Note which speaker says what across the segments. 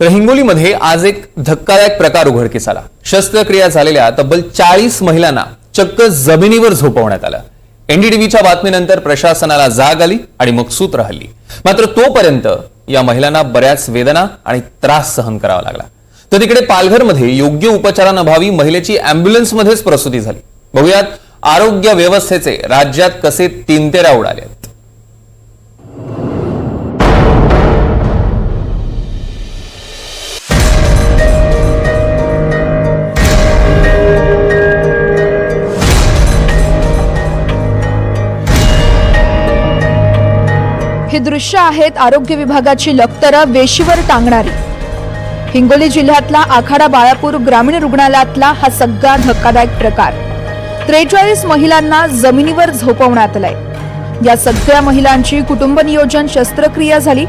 Speaker 1: तर हिंगोलीमध्ये आज एक धक्कादायक प्रकार उघडकीस आला. शस्त्रक्रिया झालेल्या तब्बल चाळीस महिलांना चक्क जमिनीवर झोपवण्यात आलं. एनडीटीव्हीच्या बातमीनंतर प्रशासनाला जाग आली आणि मग सूत्र हल्ली. मात्र तोपर्यंत या महिलांना बऱ्याच वेदना आणि त्रास सहन करावा लागला. तर तिकडे पालघरमध्ये योग्य उपचारानभावी महिलेची अँब्युलन्समध्येच प्रसूती झाली. बघूयात आरोग्य व्यवस्थेचे राज्यात कसे तीनतेरा उडाले
Speaker 2: हे दृश्य आहेत आरोग्य विभागाची लक्तरं वेशीवर टांगणारी. हिंगोली जिल्ह्यातला आखाडा बाळापूर ग्रामीण रुग्णालयातला हा सगळा धक्कादायक प्रकार. त्रेचाळीस महिलांना जमिनीवर झोपवण्यात आलंय. या सगळ्या महिलांची कुटुंब नियोजन शस्त्रक्रिया झाली.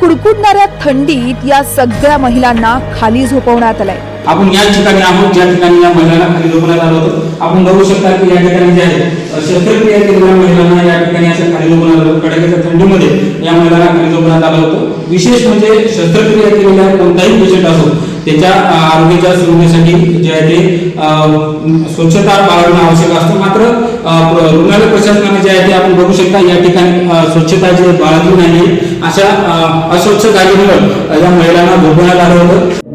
Speaker 2: कुडकुडणाऱ्या थंडीत या सगळ्या महिलांना खाली झोपवण्यात आलंय.
Speaker 3: आपण या ठिकाणी आहोत ज्या ठिकाणी या महिलांना खाली झोपण्यात आलं होतं. आपण बघू शकता की या ठिकाणी जे आहे शस्त्रक्रिया केलेल्या महिलांना या ठिकाणी असं खाली झोपण्यात आलं कडाक्याच्या थंडीमध्ये या महिलांना खाली झोपण्यात आलं होतं. विशेष म्हणजे शस्त्रक्रिया केलेल्या कोणताही पेशंट असो त्याच्या आरोग्याच्या सुरक्षेसाठी जे आहे ते स्वच्छता पाळणं आवश्यक असतं. मात्र रुग्णालय प्रशासनाने जे आहे ते आपण बघू शकता या ठिकाणी स्वच्छता जी बाळगली नाही अशा अस्वच्छ जागेवर या महिलांना झोपण्यात आलं होतं.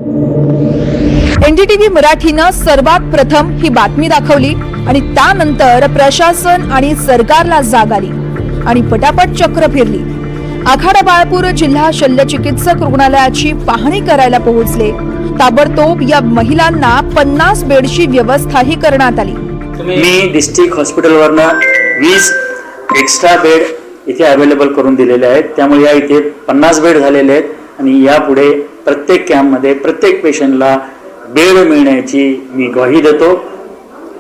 Speaker 2: एनडीटीव्ही मराठीनं सर्वात प्रथम ही बातमी दाखवली आणि त्यानंतर प्रशासन आणि सरकारला जाग आली आणि पटापट चक्र फिरली. आखाडा बाळपूर जिल्हा शल्यचिकित्सक रुग्णालयाची पाहणी करायला पोहोचले. ताबडतोब या महिलांना पन्नास बेडची व्यवस्थाही करण्यात आली.
Speaker 4: मी डिस्ट्रिक्ट हॉस्पिटलवरनं वीस एक्स्ट्रा बेड इथे अवेलेबल करून दिलेले आहेत. त्यामुळे या इथे पन्नास बेड झालेले आहेत आणि यापुढे प्रत्येक कॅम्पमध्ये प्रत्येक पेशंटला बेड मिळण्याची मी ग्वाही देतो.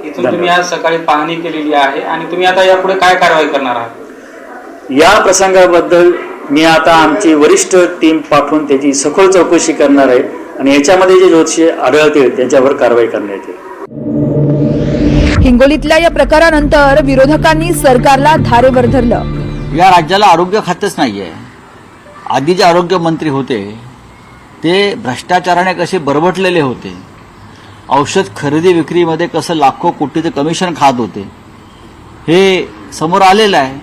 Speaker 3: इथून तुम्ही आज सकाळी पाहणी केलेली आहे आणि तुम्ही आता यापुढे काय कारवाई करणार आहात?
Speaker 4: या प्रसंगाबद्दल मी आता आमची वरिष्ठ टीम पाठवून त्याची सखोल चौकशी करणार आहे आणि याच्यामध्ये जे दोषी आढळतील त्यांच्यावर कारवाई करण्यात येईल.
Speaker 2: हिंगोलीतल्या या प्रकारानंतर विरोधकांनी सरकारला धारेवर धरलं.
Speaker 5: या राज्याला आरोग्य खातच नाही आहे आधी जे आरोग्य मंत्री होते ते भ्रष्टाचाराने कसे बरबटलेले होते. औषध खरेदी विक्रीमध्ये कसं लाखो कोटीचं कमिशन खात होते. हे समोर आलेलं आहे.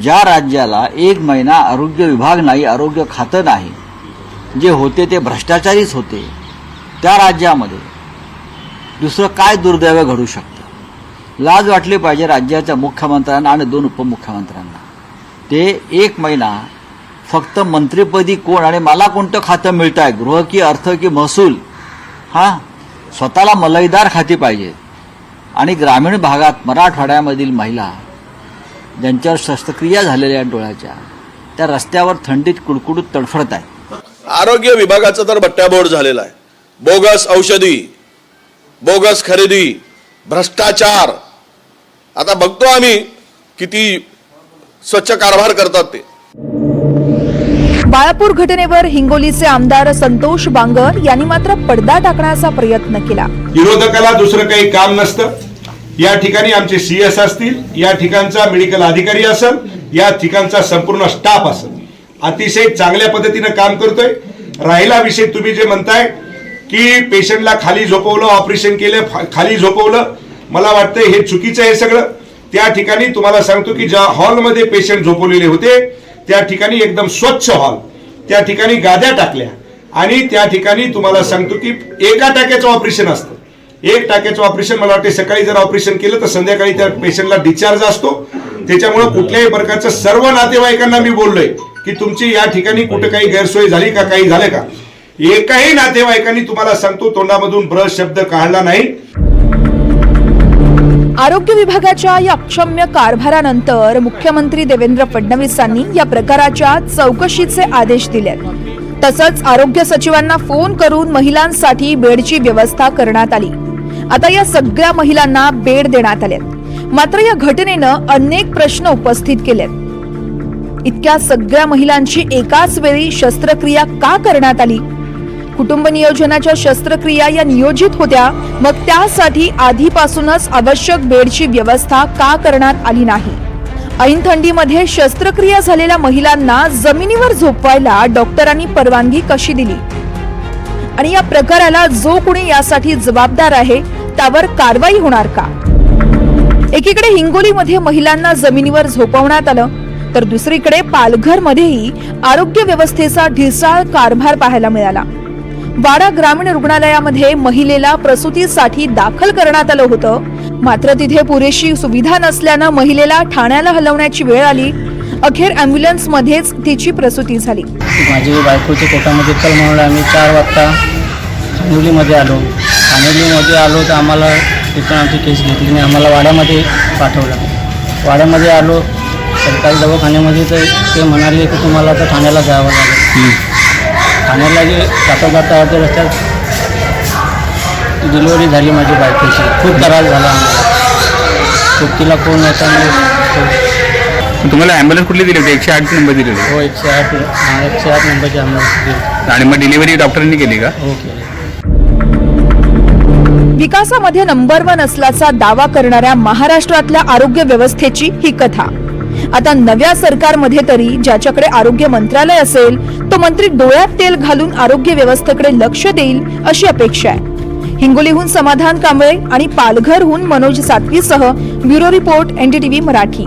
Speaker 5: ज्या राज्याला एक महिना आरोग्य विभाग नाही आरोग्य खातं नाही जे होते ते भ्रष्टाचारीच होते. त्या राज्यामध्ये दुसरं काय दुर्दैव घडू शकतं? लाज वाटली पाहिजे राज्याच्या मुख्यमंत्र्यांना आणि दोन उपमुख्यमंत्र्यांना. ते एक महिना फक्त मंत्रिपदी कोण आणि मला कोणतं खातं मिळतं आहे गृह की अर्थ की महसूल? हां? स्वतःला मलईदार खाती पाहिजेत आणि ग्रामीण भागात मराठवाड्यामधील महिला ज्यांच्यावर शस्त्रक्रिया झालेल्या आहेत डोळ्याच्या त्या रस्त्यावर थंडीत कुडकुडूत तडफडत आहेत.
Speaker 6: आरोग्य विभागाचा तर बट्ट्याबोर्ड झालेला आहे. बोगस औषधी बोगस खरेदी भ्रष्टाचार. आता बघतो आम्ही किती स्वच्छ कारभार करतात ते.
Speaker 2: बाळापूर घटनेवर हिंगोलीचे आमदार संतोष बांगर यांनी मात्र पडदा टाकण्याचा प्रयत्न केला.
Speaker 7: विरोधकाला दुसरं काही काम नसतं. या ठिकाणी आमचे सीएस असतील या ठिकाणचा मेडिकल अधिकारी असेल या ठिकाणचा संपूर्ण स्टाफ असेल. अतिशय चांगल्या पद्धतीनं काम करतोय. राहिला विषय तुम्ही जे म्हणताय की पेशंटला खाली झोपवलं ऑपरेशन केलं खाली झोपवलं मला वाटतं हे चुकीचं आहे सगळं. त्या ठिकाणी तुम्हाला सांगतो की ज्या हॉलमध्ये पेशंट झोपवलेले होते त्या ठिकाणी एकदम स्वच्छ हॉल. त्या ठिकाणी गाद्या टाकल्या. आणि त्या ठिकाणी तुम्हाला सांगतो की एका टाक्याचं ऑपरेशन असतं. एक टाक्याचं ऑपरेशन मला वाटते सकाळी जर ऑपरेशन केलं तर संध्याकाळी त्या पेशंटला डिस्चार्ज असतो. त्याच्यामुळे कुठल्याही प्रकारचं सर्व नातेवाईकांना मी बोललोय की तुमची या ठिकाणी कुठे काही गैरसोय झाली का काही झालं का? एकाही नातेवाईकांनी तुम्हाला सांगतो तोंडामधून ब्रश शब्द काढला नाही.
Speaker 2: आरोग्य विभागाच्या या अक्षम्य कारभारानंतर मुख्यमंत्री देवेंद्र फडणवीसांनी या प्रकाराच्या चौकशीचे आदेश दिले तसंच आरोग्य सचिवांना फोन करून महिलांसाठी बेडची व्यवस्था करण्यात आली. आता या सगळ्या महिलांना बेड देण्यात आले मात्र या घटनेनं अनेक प्रश्न उपस्थित केलेत. इतक्या सगळ्या महिलांची एकाच वेळी शस्त्रक्रिया का करण्यात आली? कुटुंब नियोजनाच्या शस्त्रक्रिया या नियोजित होत्या. मग त्यासाठी आधीपासूनच आवश्यक बेडची व्यवस्था का करण्यात आली नाही? ऐन थंडीमध्ये शस्त्रक्रिया झालेल्या महिलांना जमिनीवर झोपवायला डॉक्टरांनी परवानगी कशी दिली? आणि या प्रकाराला जो कोणी यासाठी जबाबदार आहे त्यावर कारवाई होणार का? एकीकडे हिंगोलीमध्ये महिलांना जमिनीवर झोपवण्यात आलं तर दुसरीकडे पालघरमध्येही आरोग्य व्यवस्थेचा ढिसाळ कारभार पाहायला मिळाला. वाडा ग्रामीण रुग्णालयामध्ये महिलेला प्रसूतीसाठी दाखल करण्यात आलं होतं. मात्र तिथे पुरेशी सुविधा नसल्यानं महिलेला ठाण्याला हलवण्याची वेळ आली. अखेर अँब्युलन्स मध्येच तिची प्रसूती झाली.
Speaker 8: माझी बायकोच्या पोटामध्ये कल म्हणून आम्ही चार वाजता खानोलीमध्ये आलो. खानोलीमध्ये आलो तर आम्हाला तिथून आमची केस घेतली नाही. आम्हाला वाड्यामध्ये पाठवलं. वाड्यामध्ये आलो. सरकारी दवाखान्यामध्ये तर ते म्हणाले की तुम्हाला आता ठाण्याला जावं लागेल. ठाण्याला जे जाता जाता अर्ध्या रस्त्यात डिलिव्हरी झाली माझी बायकोची. खूप त्रास झाला आम्हाला. खूप तिला कोण होता
Speaker 3: तुम्हाला ॲम्ब्युलन्स कुठली दिली होती? एकशे आठ नंबर दिली होती.
Speaker 8: हो एकशे आठ हा, एकशे आठ नंबरची आम्हाला
Speaker 3: आणि मग डिलिव्हरी डॉक्टरांनी केली का?
Speaker 8: हो केली.
Speaker 2: विकासामध्ये नंबर वन असल्याचा दावा करणाऱ्या महाराष्ट्रातल्या आरोग्य व्यवस्थेची ही कथा. आता नव्या सरकारमध्ये तरी ज्याच्याकडे आरोग्य मंत्रालय असेल तो मंत्री डोळ्यात तेल घालून आरोग्य व्यवस्थेकडे लक्ष देईल अशी अपेक्षा आहे. हिंगोलीहून समाधान कांबळे आणि पालघरहून मनोज सातवीसह ब्युरो रिपोर्ट एनडीटीव्ही मराठी.